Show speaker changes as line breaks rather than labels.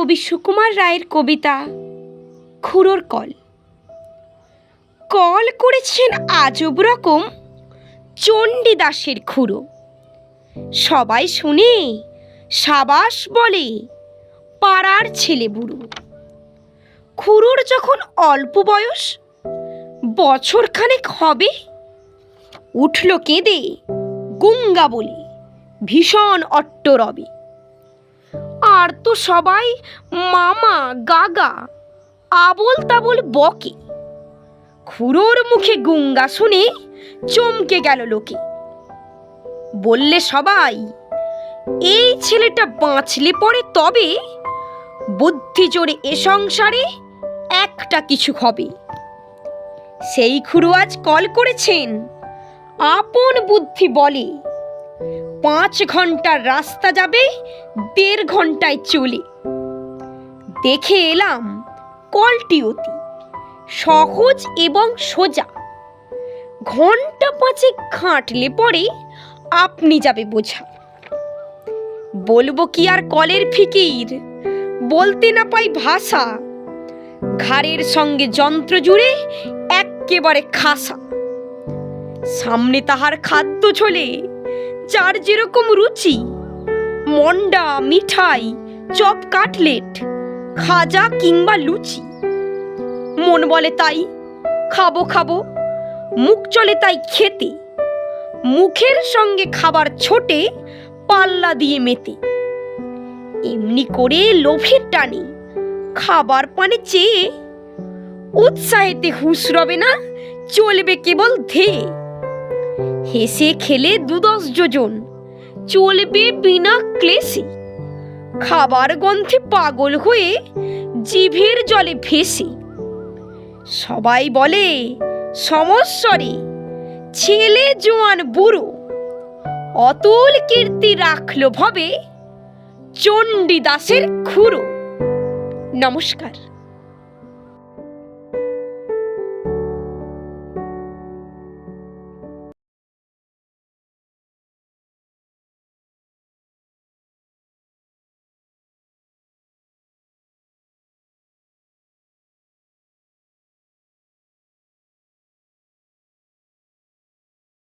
কবি সুকুমার রায়ের কবিতা, খুড়োর call. Call করেছেন আজব রকম চণ্ডীদাসের খুড়ো। সবাই শুনে সাবাস বলে পাড়ার ছেলে বুড়ো। খুড়োর যখন অল্প বয়স বছরখানেক হবে, উঠল কেঁদে গুঙ্গা বলে ভীষণ অট্ট রবে আর তো সবাই মামা, গাগা আবল তাবল বকে। খুড়োর মুখে গুঙ্গা শুনে চমকে গেল লোকে। বললে সবাই, এই ছেলেটা বাঁচলে পরে তবে বুদ্ধি জোরে এ সংসারে একটা কিছু হবে। সেই খুড়ো আজ কল করেছেন, আপন বুদ্ধি বলে। পাঁচ ঘণ্টার রাস্তা যাবে, দেড় ঘন্টায় চলে। দেখে এলাম কলটি অতি সহজ এবং সোজা। ঘণ্টা পাঁচে ঘাঁটলে পরে আপনি যাবে বোঝা। বলব কি আর কলের ফিকির? বলতে না পাই ভাষা। ঘাড়ের সঙ্গে যন্ত্র জুড়ে এক্কেবারে খাসা। সামনে তাহার খাদ্য ছোলে যার যেরকম রুচি। মন্ডা, মিঠাই, চপ কাটলেট, খাজা কিংবা লুচি। মন বলে তাই, খাব খাব, মুখ চলে তাই খেতে। মুখের সঙ্গে খাবার ছোটে, পাল্লা দিয়ে মেতে। এমনি করে লোভের টানে, খাবার পানে চেয়ে। উৎসাহেতে হুঁশ রবে না, চলবে কেবল ধেয়ে। হেসে খেলে দুদশ যোজন। চলবে বিনা ক্লেশে। খাবার গন্ধে পাগল হয়ে জিভের জলে ভেসে। সবাই বলে, সমস্বরে, ছেলে জোয়ান বুড়ো, অতুল কীর্তি রাখল ভবে, চণ্ডীদাসের খুঁড়ো। নমস্কার।